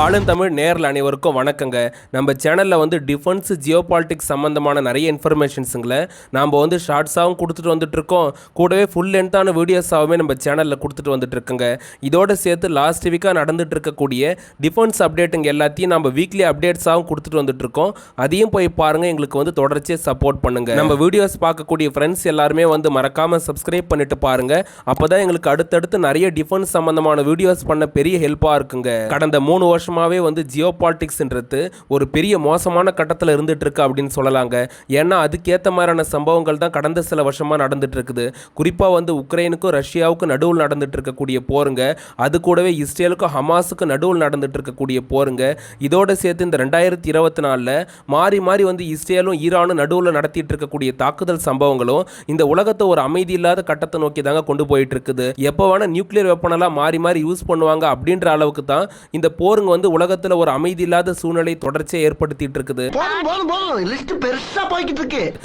ஆளுந்தமிழ் நேரில் அனைவருக்கும் வணக்கங்க. நம்ம சேனலில் வந்து டிஃபென்ஸ் ஜியோ பாலிட்டிக்ஸ் சம்மந்தமான நிறைய இன்ஃபர்மேஷன்ஸுங்களை நாம் வந்து ஷார்ட்ஸாகவும் கொடுத்துட்டு வந்துட்டுருக்கோம். கூடவே ஃபுல் லென்த்தான வீடியோஸாகவுமே நம்ம சேனலில் கொடுத்துட்டு வந்துட்டு இதோடு இதோட சேர்த்து லாஸ்ட் வீக்காக நடந்துட்டு இருக்கக்கூடிய டிஃபென்ஸ் அப்டேட்டுங்க எல்லாத்தையும் நம்ம வீக்லி அப்டேட்ஸாகவும் கொடுத்துட்டு வந்துட்டுருக்கோம். அதையும் போய் பாருங்கள் எங்களுக்கு வந்து தொடர்ச்சியாக சப்போர்ட் பண்ணுங்க. நம்ம வீடியோஸ் பார்க்கக்கூடிய ஃப்ரெண்ட்ஸ் எல்லாருமே வந்து மறக்காமல் சப்ஸ்கிரைப் பண்ணிட்டு பாருங்கள் அப்போ தான் எங்களுக்கு அடுத்தடுத்து நிறைய டிஃபென்ஸ் சம்மந்தமான வீடியோஸ் பண்ண பெரிய ஹெல்ப்பாக இருக்குங்க. கடந்த மூணு வருஷம் வருஷமாகவே வந்து ஜியோ பாலிட்டிக்ஸ்ன்றது ஒரு பெரிய மோசமான கட்டத்தில் இருந்துகிட்ருக்கு அப்படின்னு சொல்லலாங்க. ஏன்னா அதுக்கேற்ற மாதிரியான சம்பவங்கள் தான் கடந்த சில வருஷமாக நடந்துகிட்ருக்குது இருக்குது குறிப்பாக வந்து உக்ரைனுக்கும் ரஷ்யாவுக்கும் நடுவில் நடந்துகிட்டு இருக்கக்கூடிய போருங்க. அது கூடவே இஸ்ரேலுக்கும் ஹமாஸுக்கும் நடுவில் நடந்துகிட்டு இருக்கக்கூடிய போருங்க. இதோட சேர்த்து இந்த ரெண்டாயிரத்தி இருபத்தி நாலில் மாறி மாறி வந்து இஸ்ரேலும் ஈரானும் நடுவில் நடத்திட்டு இருக்கக்கூடிய தாக்குதல் சம்பவங்களும் இந்த உலகத்தை ஒரு அமைதி இல்லாத கட்டத்தை நோக்கி தாங்க கொண்டு போயிட்டு இருக்குது எப்போ வேணால் நியூக்ளியர் வெப்பனெல்லாம் மாறி மாறி யூஸ் பண்ணுவாங்க அப்படின்ற அளவுக்கு தான் இந்த போருங்க வந்து உலகத்தில் ஒரு அமைதி இல்லாத சூழ்நிலை தொடர்ச்சியாக ஏற்படுத்திட்டு இருக்குது.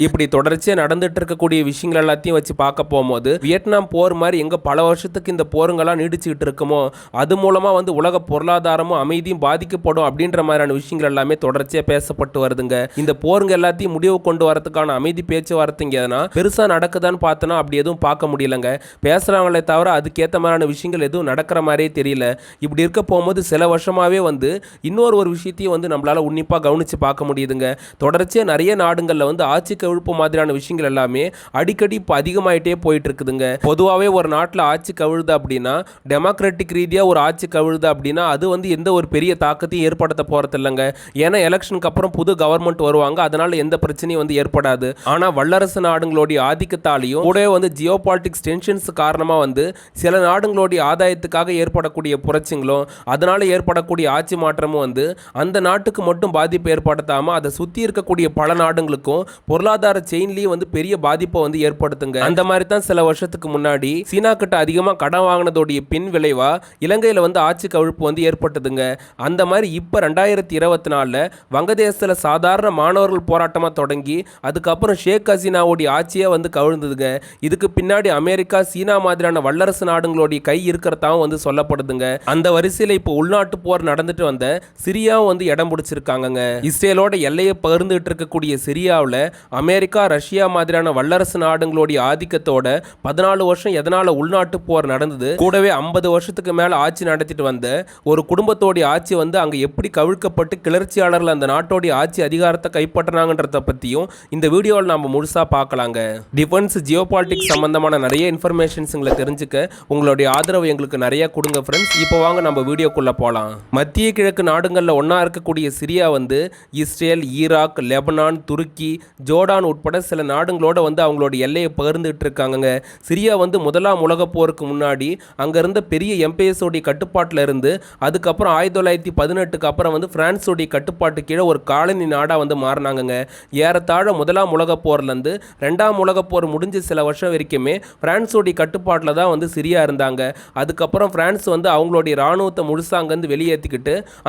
இப்படி தொடர்ச்சியாக நடந்துட்டு இருக்கக்கூடிய விஷயங்கள் எல்லாத்தையும் வச்சு பார்க்க போகும்போது வியட்நாம் போர் மாதிரி எங்க பல வருஷத்துக்கு இந்த போருங்கெல்லாம் நீடிச்சுக்கிட்டு இருக்குமோ அது மூலமா வந்து உலக பொருளாதாரமும் அமைதியும் பாதிக்கப்படும் அப்படின்ற மாதிரியான விஷயங்கள் எல்லாமே தொடர்ச்சியாக பேசப்பட்டு வருதுங்க. இந்த போருங்க எல்லாத்தையும் முடிவு கொண்டு வரதுக்கான அமைதி பேச்சுவார்த்தைங்க எதனா பெருசா நடக்குதான்னு பார்த்தோன்னா அப்படி எதுவும் பார்க்க முடியலங்க. பேசுறாங்களே தவிர அதுக்கேற்ற மாதிரியான விஷயங்கள் எதுவும் நடக்கிற மாதிரியே தெரியல. இப்படி இருக்க போகும்போது சில வருஷமாவே வந்து இன்னொரு ஒரு விஷயத்தையும் வந்து நம்மளால உன்னிப்பாக கவனித்து பார்க்க முடியுதுங்க. தொடர்ச்சியாக நிறைய நாடுகளில் வந்து ஆட்சி கவிழ்ப்பு மாதிரியான விஷயங்கள் எல்லாமே அடிக்கடி இப்போ அதிகமாயிட்டே போயிட்டு இருக்குதுங்க பொதுவாகவே ஒரு நாட்டில் ஆட்சி கவிழுது அப்படின்னா டெமோக்ராட்டிக் ரீதியாக ஒரு ஆட்சி கவிழுது அப்படின்னா அது வந்து எந்த ஒரு பெரிய தாக்கத்தையும் ஏற்படுத்த போகிறது இல்லைங்க ஏன்னா எலெக்ஷனுக்கு அப்புறம் புது கவர்மெண்ட் வருவாங்க. அதனால் எந்த பிரச்சனையும் வந்து ஏற்படாது. ஆனால் வல்லரசு நாடுகளுடைய ஆதிக்கத்தாலையும் கூடவே வந்து ஜியோ பாலிட்டிக்ஸ் டென்ஷன்ஸ் காரணமாக வந்து சில நாடுகளுடைய ஆதாயத்துக்காக ஏற்படக்கூடிய புரட்சிங்களும் அதனால் ஏற்படக்கூடிய ஆட்சி மாற்றமும் வந்து அந்த நாட்டுக்கு மட்டும் பாதிப்பு ஏற்படுத்தாமல் அதை சுற்றி இருக்கக்கூடிய பல நாடுகளுக்கும் பொருளாதார செயின்லேயும் வந்து பெரிய பாதிப்பை வந்து ஏற்படுத்துங்க. அந்த மாதிரி தான் சில வருஷத்துக்கு முன்னாடி சீனா கிட்ட அதிகமாக கடன் வாங்கினதோடைய பின் விளைவா இலங்கையில் வந்து ஆட்சி கவிழ்ப்பு வந்து ஏற்பட்டதுங்க. அந்த மாதிரி இப்போ ரெண்டாயிரத்தி இருபத்தி நாலில் வங்கதேசத்தில் சாதாரண மாணவர்கள் போராட்டமாக தொடங்கி அதுக்கப்புறம் ஷேக் ஹசீனாவுடைய ஆட்சியே வந்து கவிழ்ந்ததுங்க. இதுக்கு பின்னாடி அமெரிக்கா சீனா மாதிரியான வல்லரசு நாடுகளுடைய கை இருக்கிறதாவும் வந்து சொல்லப்படுதுங்க. அந்த வரிசையில் இப்போ உள்நாட்டு போர் நடந்துட்டு வந்த சிரியாவும் வந்து இடம் பிடிச்சிருக்காங்கங்க. இஸ்ரேலோட எல்லையை பகிர்ந்துகிட்டு இருக்கக்கூடிய சிரியாவில் அமெரிக்கா ரஷ்யா மாதிரியான வல்லரசு நாடுகளுடைய ஆதிக்கத்தோட பதினாலு வருஷம் எதனால உள்நாட்டு போர் நடந்தது? கூடவே ஐம்பது வருஷத்துக்கு மேலே ஆட்சி நடத்திட்டு வந்த ஒரு குடும்பத்தோடைய ஆட்சி வந்து அங்கே எப்படி கவிழ்க்கப்பட்டு கிளர்ச்சியாளர்கள் அந்த நாட்டோடைய ஆட்சி அதிகாரத்தை கைப்பற்றினாங்கன்றத பற்றியும் இந்த வீடியோவில் நம்ம முழுசாக பார்க்கலாங்க. டிஃபென்ஸ் ஜியோ பாலிட்டிக்ஸ் சம்மந்தமான நிறைய இன்ஃபர்மேஷன்ஸுங்களை தெரிஞ்சுக்க உங்களுடைய ஆதரவு எங்களுக்கு நிறைய கொடுங்க ஃப்ரெண்ட்ஸ் இப்போ வாங்க நம்ம வீடியோக்குள்ளே போகலாம் மத்திய கிழக்கு நாடுகளில் ஒன்றா இருக்கக்கூடிய சிரியா வந்து இஸ்ரேல் ஈராக் லெபனான் துருக்கி ஜோர்டான் உட்பட சில நாடுகளோட வந்து அவங்களோட எல்லையை பகிர்ந்துகிட்டு இருக்காங்கங்க. சிரியா வந்து முதலாம் உலகப் போருக்கு முன்னாடி அங்கே இருந்த பெரிய எம்பையஸோடைய கட்டுப்பாட்டில் இருந்து அதுக்கப்புறம் ஆயிரத்தி தொள்ளாயிரத்தி பதினெட்டுக்கு அப்புறம் வந்து பிரான்ஸோடைய கட்டுப்பாட்டு கீழே ஒரு காலனி நாடாக வந்து மாறினாங்கங்க. ஏறத்தாழ முதலாம் உலகப் போர்லேருந்து ரெண்டாம் உலகப் போர் முடிஞ்ச சில வருஷம் வரைக்குமே பிரான்ஸோடைய கட்டுப்பாட்டில் தான் வந்து சிரியா இருந்தாங்க. அதுக்கப்புறம் பிரான்ஸ் வந்து அவங்களுடைய இராணுவத்தை முழுசாக அங்கேருந்து வெளியேற்றிக்கிட்டு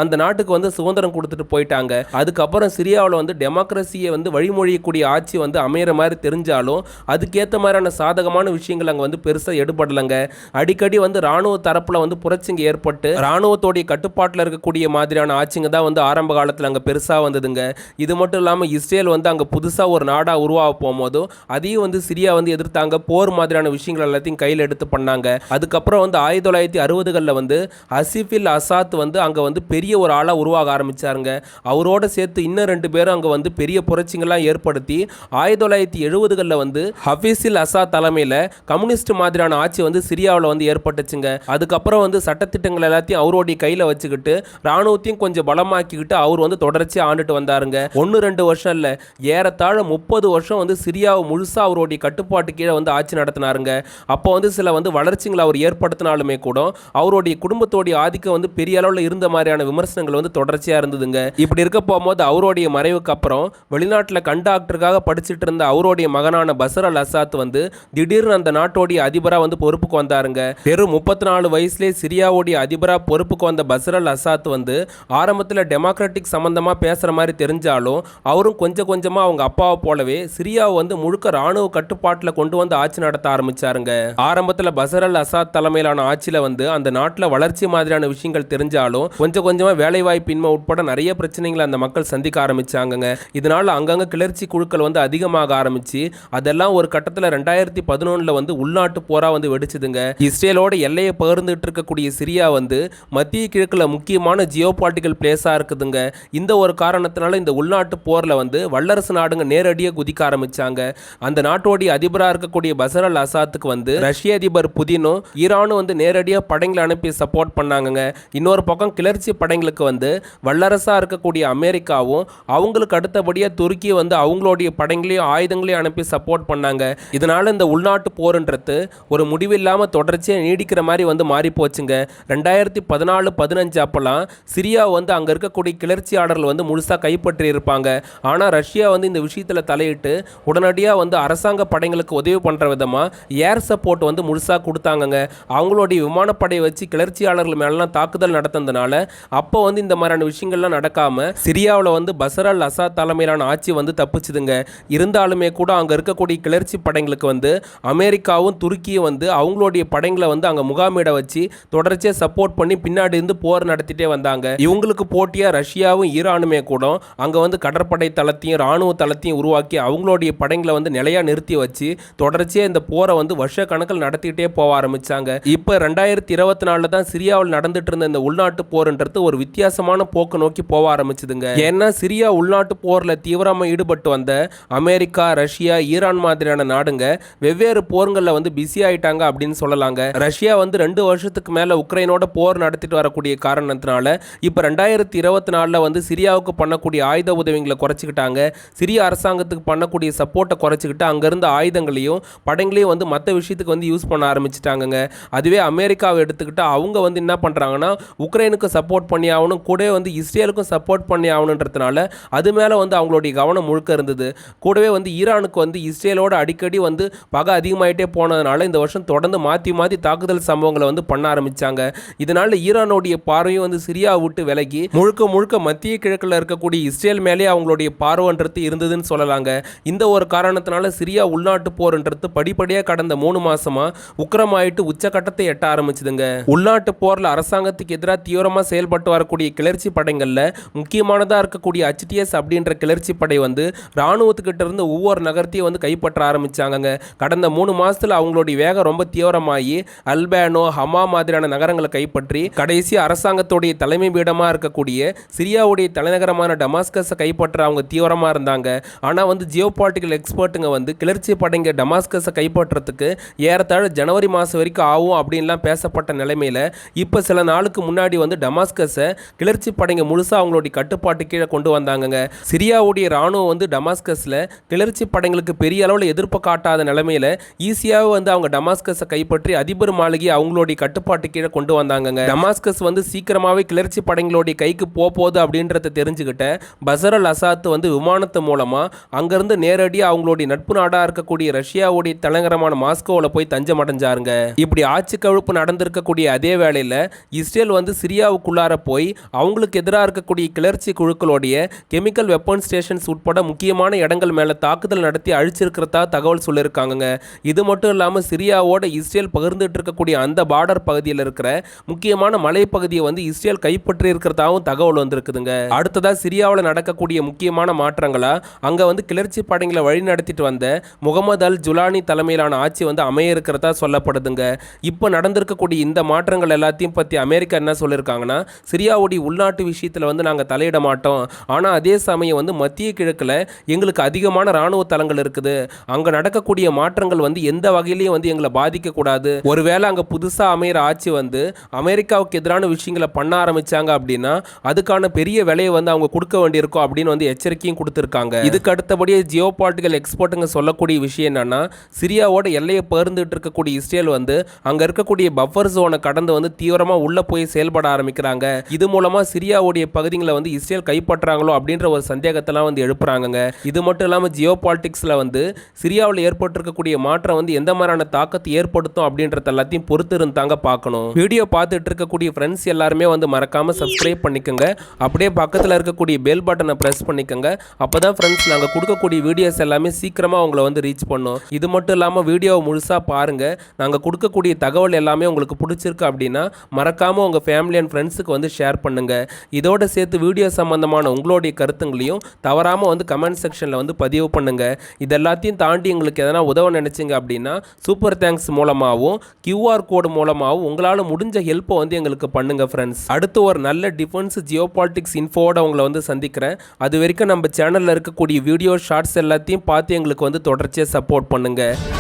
அந்த நாட்டுக்கு வந்து சுதந்திரம் கொடுத்துட்டு போயிட்டாங்க. அதுக்கப்புறம் சிரியாவில் வந்து டெமோக்ரஸியை வந்து வழிமொழியக்கூடிய ஆட்சி வந்து அமையிற மாதிரி தெரிஞ்சாலும் அதுக்கேற்ற மாதிரியான சாதகமான விஷயங்கள் அங்கே வந்து பெருசாக எடுபடலைங்க. அடிக்கடி வந்து ராணுவ தரப்பில் வந்து புரட்சிங்க ஏற்பட்டு ராணுவத்தோடைய கட்டுப்பாட்டில் இருக்கக்கூடிய மாதிரியான ஆட்சிங்க தான் வந்து ஆரம்ப காலத்தில் அங்கே பெருசாக வந்ததுங்க. இது மட்டும் இல்லாமல் இஸ்ரேல் வந்து அங்கே புதுசாக ஒரு நாடாக உருவாக போகும்போதும் அதையும் வந்து சிரியா வந்து எதிர்த்தாங்க. போர் மாதிரியான விஷயங்கள் எல்லாத்தையும் கையில் எடுத்து பண்ணாங்க. அதுக்கப்புறம் வந்து ஆயிரத்தி தொள்ளாயிரத்தி அறுபதுகளில் வந்து அசிஃபில் அசாத் வந்து அங்கே வந்து பெரிய ஒரு ஆளாக உருவாக ஆரம்பிச்சாருங்க. அவரோட சேர்த்து இன்னும் ரெண்டு பேரும் அங்கே வந்து பெரிய புரட்சிகள்லாம் ஏற்படுத்தி ஆயிரத்தி தொள்ளாயிரத்தி எழுபதுகளில் வந்து ஹஃபீஸில் அசா தலைமையில் கம்யூனிஸ்ட் மாதிரியான ஆட்சி வந்து சிரியாவில் வந்து ஏற்பட்டுச்சுங்க. அதுக்கப்புறம் வந்து சட்டத்திட்டங்கள் எல்லாத்தையும் அவருடைய கையில் வச்சுக்கிட்டு ராணுவத்தையும் கொஞ்சம் பலமாக்கிக்கிட்டு அவர் வந்து தொடர்ச்சியாக ஆண்டுட்டு வந்தாருங்க. ஒன்று ரெண்டு வருஷம் இல்லை ஏறத்தாழ முப்பது வருஷம் வந்து சிரியாவை முழுசாக அவருடைய கட்டுப்பாட்டு கீழே வந்து ஆட்சி நடத்தினாருங்க. அப்போ வந்து சில வந்து வளர்ச்சிகளை அவர் ஏற்படுத்தினாலுமே கூட அவருடைய குடும்பத்தோடைய ஆதிக்கம் வந்து பெரிய அளவில் இருந்த மாதிரியான விமர்சனங்கள் வந்து தொடர்ச்சியாக இருந்ததுங்க. இப்படி இருக்க போகும்போது அவருடைய மறைவுக்கு அப்புறம் வெளிநாட்டில் கண் டாக்டருக்காக படிச்சுட்டு இருந்த அவருடைய மகனான பசர் அல் அசாத் வந்து திடீர்னு அந்த நாட்டோடைய அதிபராக வந்து பொறுப்புக்கு வந்தாருங்க. வெறும் முப்பத்தி நாலு வயசுலேயே சிரியாவுடைய அதிபராக பொறுப்புக்கு வந்த பசர் அல் அசாத் வந்து ஆரம்பத்தில் டெமோக்ராட்டிக் சம்மந்தமாக பேசுகிற மாதிரி தெரிஞ்சாலும் அவரும் கொஞ்சம் கொஞ்சமாக அவங்க அப்பாவை போலவே சிரியாவை வந்து முழுக்க ராணுவ கட்டுப்பாட்டில் கொண்டு வந்து ஆட்சி நடத்த ஆரம்பிச்சாருங்க. ஆரம்பத்தில் பசர் அல் அசாத் தலைமையிலான ஆட்சியில் வந்து அந்த நாட்டில் வளர்ச்சி மாதிரியான விஷயங்கள் தெரிஞ்சாலும் கொஞ்சம் கொஞ்சமாக வேலைவாய்ப்பின்மை உட்பட நிறைய பிரச்சனைகளை அந்த மக்கள் சந்திக்க ஆரம்பித்தாங்கங்க இதனால் அங்கங்கே கிளர்ச்சி குழுக்கள் வந்து அதிகமாக ஆரம்பித்து அதெல்லாம் ஒரு கட்டத்தில் ரெண்டாயிரத்தி பதினொன்றில் வந்து உள்நாட்டு போராக வந்து வெடிச்சுதுங்க. இஸ்ரேலோட எல்லையை பகிர்ந்துட்டு இருக்கக்கூடிய சிரியா வந்து மத்திய கிழக்கில் முக்கியமான ஜியோ பாலிட்டிக்கல் பிளேஸாக இருக்குதுங்க. இந்த ஒரு காரணத்தினால இந்த உள்நாட்டு போரில் வந்து வல்லரசு நாடுங்க நேரடியாக குதிக்க ஆரம்பித்தாங்க அந்த நாட்டோடைய அதிபராக இருக்கக்கூடிய பசர் அல் அசாத்துக்கு வந்து ரஷ்ய அதிபர் புதினும் ஈரானும் வந்து நேரடியாக படைங்களை அனுப்பி சப்போர்ட் பண்ணாங்கங்க. இன்னொரு பக்கம் கிளர்ச்சி படைங்களுக்கு வந்து வல்லரசாக இருக்கக்கூடிய அமெரிக்காவும் அவங்களுக்கு அடுத்தபடியாக துருக்கி வந்து அவங்களுடைய படைங்களையும் ஆயுதங்களையும் அனுப்பி சப்போர்ட் பண்ணாங்க. இதனால் இந்த உள்நாட்டு போருன்றது ஒரு முடிவில்லாமல் தொடர்ச்சியாக நீடிக்கிற மாதிரி வந்து மாறி போச்சுங்க ரெண்டாயிரத்தி பதினாலு பதினஞ்சு அப்போலாம் சிரியா வந்து அங்கே இருக்கக்கூடிய கிளர்ச்சியாளர்கள் வந்து முழுசாக கைப்பற்றி இருப்பாங்க. ஆனால் ரஷ்யா வந்து இந்த விஷயத்தில் தலையிட்டு உடனடியாக வந்து அரசாங்க படைங்களுக்கு உதவி பண்ணுற விதமாக ஏர் சப்போர்ட் வந்து முழுசாக கொடுத்தாங்கங்க. அவங்களுடைய விமானப்படையை வச்சு கிளர்ச்சியாளர்கள் மேலாம் தாக்குதல் நடத்தினதுனால அப்போ வந்து இந்த மாதிரியான விஷயங்கள்லாம் நடக்காமல் சிரியாவில் வந்து பசர் அல் அசாத் தலைமையிலான ஆட்சி வந்து தப்பிச்சுதுங்க. இருந்தாலுமே கூட அங்கே இருக்கக்கூடிய கிளர்ச்சி படைங்களுக்கு வந்து அமெரிக்காவும் துருக்கியும் வந்து அவங்களுடைய படைங்களை வந்து அங்கே முகாமிட வச்சு தொடர்ச்சியாக சப்போர்ட் பண்ணி பின்னாடி இருந்து போர் நடத்திட்டே வந்தாங்க. இவங்களுக்கு போட்டியாக ரஷ்யாவும் ஈரானுமே கூட அங்கே வந்து கடற்படை தளத்தையும் இராணுவ தளத்தையும் உருவாக்கி அவங்களுடைய படைங்களை வந்து நிலையாக நிறுத்தி வச்சு தொடர்ச்சியாக இந்த போரை வந்து வருஷ கணக்கில் நடத்திக்கிட்டே போக ஆரம்பித்தாங்க இப்போ ரெண்டாயிரத்தி இருபத்தி நாலில் தான் சிரியாவில் நடந்துட்டு இருந்த இந்த உள்நாட்டு போருன்றது ஒரு வித்தியாசமான போக்கு நோக்கி போக ஆரம்பிச்சுதுங்க. ஏன்னா சிரியா உள்நாட்டு போரில் தீவிரமாக ஈடுபட்டு வந்த அமெரிக்கா ரஷ்யா ஈரான் மாதிரியான நாடுங்க வெவ்வேறு போர்களில் வந்து பிஸி ஆயிட்டாங்க அப்படின்னு சொல்லலாங்க. ரஷ்யா வந்து ரெண்டு வருஷத்துக்கு மேலே உக்ரைனோட போர் நடத்திட்டு வரக்கூடிய காரணத்தினால இப்போ ரெண்டாயிரத்தி இருபத்தி நாலில் வந்து சிரியாவுக்கு பண்ணக்கூடிய ஆயுத உதவிகளை குறைச்சிக்கிட்டாங்க. சிரிய அரசாங்கத்துக்கு பண்ணக்கூடிய சப்போர்ட்டை குறைச்சிக்கிட்டு அங்கேருந்து ஆயுதங்களையும் படங்களையும் வந்து மற்ற விஷயத்துக்கு வந்து யூஸ் பண்ண ஆரம்பிச்சிட்டாங்கங்க. அதுவே அமெரிக்காவை எடுத்துக்கிட்டு அவங்க வந்து என்ன பண்ணுறாங்கன்னா உக்ரைனுக்கு சப்போர்ட் பண்ணி ஆகணும். கூடவே வந்து இஸ்ரேலுக்கும் சப்போர்ட் பண்ணி ஆகணுன்றதுனால அது மேலே வந்து அவங்களுடைய கவனம் முழுக்க இருந்தது. கூடவே வந்து ஈரானுக்கு வந்து இஸ்ரேலோட அடிக்கடி வந்து பகை அதிகமாயிட்டே போனதுனால இந்த வருஷம் தொடர்ந்து மாற்றி மாற்றி தாக்குதல் சம்பவங்களை வந்து பண்ண ஆரம்பித்தாங்க இதனால் ஈரானுடைய பார்வையும் வந்து சிரியா விட்டு விலகி முழுக்க முழுக்க மத்திய கிழக்கில் இருக்கக்கூடிய இஸ்ரேல் மேலே அவங்களுடைய பார்வைன்றது இருந்ததுன்னு சொல்லலாங்க. இந்த ஒரு காரணத்தினால சிரியா உள்நாட்டு போர்ன்றது படிப்படியாக கடந்த மூணு மாசமா உக்கிரமாயிட்டு உச்சகட்டத்தை எட்ட ஆரம்பிச்சுதுங்க. உள்நாட்டு போரில் அரசாங்கத்துக்கு எதிராக தீவிரமாக செயல்பட்டு வரக்கூடிய கிளர்ச்சி படைகளில் முக்கியமானதாக இருக்கக்கூடிய ஹச்டிஎஸ் அப்படின்ற கிளர்ச்சி படை வந்து இராணுவத்துக்கிட்ட இருந்து ஒவ்வொரு நகரத்தையும் வந்து கைப்பற்ற ஆரம்பித்தாங்கங்க கடந்த மூணு மாதத்தில் அவங்களுடைய வேகம் ரொம்ப தீவிரமாகி அல்பேனோ ஹமா மாதிரியான நகரங்களை கைப்பற்றி கடைசி அரசாங்கத்துடைய தலைமை பீடமாக இருக்கக்கூடிய சிரியாவுடைய தலைநகரமான டமாஸ்கஸை கைப்பற்ற அவங்க தீவிரமாக இருந்தாங்க. ஆனால் வந்து ஜியோ பாலிட்டிக்கல் எக்ஸ்பர்ட்டுங்க வந்து கிளர்ச்சி படைங்க டமாஸ்கஸை கைப்பற்றத்துக்கு ஏறத்தாழ ஜனவரி மாதம் வரைக்கும் ஆகும் அப்படின்லாம் பேசப்பட்ட நிலைமையில் இப்போ சில நாளுக்கு முன்னாடி வந்து டமாஸ்கஸை கிளர்ச்சி படைங்க முழுசாக அவங்களுடைய கட்டுப்பாட்டு கீழே கொண்டு வந்தாங்கங்க. சிரியாவுடைய ராணுவம் வந்து டமாஸ்கஸில் கிளர்ச்சி படைங்களுக்கு பெரிய அளவில் எதிர்ப்பு காட்டாத நிலைமையில் ஈஸியாகவே வந்து அவங்க டமாஸ்கஸை கைப்பற்றி அதிபர் மாளிகை அவங்களுடைய கட்டுப்பாட்டு கீழே கொண்டு வந்தாங்கங்க. டமாஸ்கஸ் வந்து சீக்கிரமாகவே கிளர்ச்சி படைங்களுடைய கைக்கு போக போகுது அப்படின்றத தெரிஞ்சுக்கிட்ட பசர் அல் அசாத் வந்து விமானத்து மூலமாக அங்கேருந்து நேரடியாக அவங்களுடைய நட்பு நாடாக இருக்கக்கூடிய ரஷ்யாவுடைய தலைநகரமான மாஸ்கோவில் போய் தஞ்சம் அடைஞ்சாருங்க இப்படி ஆட்சி கவிழ்ப்பு நடந்திருக்கக்கூடிய அதே வேளையில் இஸ்ரேல் வந்து சிரியா இந்தியாவுக்குள்ளார போய் அவங்களுக்கு எதிராக இருக்கக்கூடிய கிளர்ச்சி குழுக்களுடைய கெமிக்கல் வெப்பன் ஸ்டேஷன்ஸ் உட்பட முக்கியமான இடங்கள் மேலே தாக்குதல் நடத்தி அழிச்சிருக்கிறதா தகவல் சொல்லியிருக்காங்கங்க. இது மட்டும் இல்லாமல் சிரியாவோட இஸ்ரேல் பகிர்ந்துட்டு இருக்கக்கூடிய அந்த பார்டர் பகுதியில் இருக்கிற முக்கியமான மலைப்பகுதியை வந்து இஸ்ரேல் கைப்பற்றி இருக்கிறதாவும் தகவல் வந்திருக்குதுங்க. அடுத்ததாக சிரியாவில் நடக்கக்கூடிய முக்கியமான மாற்றங்களா? அங்கே வந்து கிளர்ச்சி படைகளை வழி நடத்திட்டு வந்த முகமது அல் ஜுலானி தலைமையிலான ஆட்சி வந்து அமைய இருக்கிறதா சொல்லப்படுதுங்க. இப்போ நடந்திருக்கக்கூடிய இந்த மாற்றங்கள் எல்லாத்தையும் பற்றி அமெரிக்கா என்ன சொல்லியிருக்காங்க சொல்லியிருக்காங்கன்னா சிரியாவுடைய உள்நாட்டு விஷயத்தில் வந்து நாங்கள் தலையிட மாட்டோம். ஆனால் அதே சமயம் வந்து மத்திய கிழக்கில் எங்களுக்கு அதிகமான இராணுவ தளங்கள் இருக்குது. அங்கே நடக்கக்கூடிய மாற்றங்கள் வந்து எந்த வகையிலையும் வந்து எங்களை பாதிக்கக்கூடாது ஒருவேளை அங்கே புதுசாக அமையிற ஆட்சி வந்து அமெரிக்காவுக்கு எதிரான விஷயங்களை பண்ண ஆரம்பித்தாங்க அப்படின்னா அதுக்கான பெரிய விலையை வந்து அவங்க கொடுக்க வேண்டியிருக்கும் அப்படின்னு வந்து எச்சரிக்கையும் கொடுத்துருக்காங்க. இதுக்கு அடுத்தபடியே ஜியோ பாலிட்டிக்கல் எக்ஸ்பர்ட்டுங்க சொல்லக்கூடிய விஷயம் என்னன்னா சிரியாவோட எல்லையை பகிர்ந்துட்டு இருக்கக்கூடிய இஸ்ரேல் வந்து அங்கே இருக்கக்கூடிய பஃபர் ஜோனை கடந்து வந்து தீவிரமாக உள்ளே போய் செயல்பட ஆரம்பிக்கிறாங்க இது மூலமா சிரியாவுடைய பகுதிகளை வந்து இஸ்ரேல் கைப்பற்றாங்களோ அப்படின்ற ஒரு சந்தேகத்தெல்லாம் வந்து எழுப்புறாங்க இது மட்டும் இல்லாமல் ஜியோ பாலிட்டிக்ஸில் வந்து சிரியாவில் ஏற்பட்டிருக்கக்கூடிய மாற்றம் வந்து எந்த மாதிரியான தாக்கத்தை ஏற்படுத்தும் அப்படின்றத எல்லாத்தையும் பொறுத்து இருந்தாங்க பார்க்கணும். வீடியோ பார்த்துட்டு இருக்கக்கூடிய ஃப்ரெண்ட்ஸ் எல்லாருமே வந்து மறக்காமல் சப்ஸ்கிரைப் பண்ணிக்கோங்க. அப்படியே பக்கத்தில் இருக்கக்கூடிய பெல் பட்டனை ப்ரெஸ் பண்ணிக்கோங்க. அப்போ தான் ஃப்ரெண்ட்ஸ் நாங்கள் கொடுக்கக்கூடிய வீடியோஸ் எல்லாமே சீக்கிரமாக உங்களை வந்து ரீச் பண்ணோம். இது மட்டும் இல்லாமல் வீடியோவை முழுசாக பாருங்கள் நாங்கள் கொடுக்கக்கூடிய தகவல் எல்லாமே உங்களுக்கு பிடிச்சிருக்கு அப்படின்னா மறக்காமல் உங்கள் ஃபேமிலி அண்ட் ஃப்ரெண்ட்ஸ் ஃப்ரெண்ட்ஸுக்கு வந்து ஷேர் பண்ணுங்கள் இதோட சேர்த்து வீடியோ சம்மந்தமான உங்களுடைய கருத்துங்களையும் தவறாமல் வந்து கமெண்ட் செக்ஷனில் வந்து பதிவு பண்ணுங்கள் இது எல்லாத்தையும் தாண்டி எங்களுக்கு எதனா உதவ நினச்சிங்க அப்படின்னா சூப்பர் தேங்க்ஸ் மூலமாகவும் கியூஆர் கோடு மூலமாகவும் உங்களால் முடிஞ்ச ஹெல்ப்பை வந்து எங்களுக்கு பண்ணுங்கள் ஃப்ரெண்ட்ஸ் அடுத்து ஒரு நல்ல டிஃபென்ஸ் ஜியோ பாலிட்டிக்ஸ் இன்ஃபோவோட உங்களை வந்து சந்திக்கிறேன். அது வரைக்கும் நம்ம சேனலில் இருக்கக்கூடிய வீடியோ ஷார்ட்ஸ் எல்லாத்தையும் பார்த்து எங்களுக்கு வந்து தொடர்ச்சியாக சப்போர்ட் பண்ணுங்கள்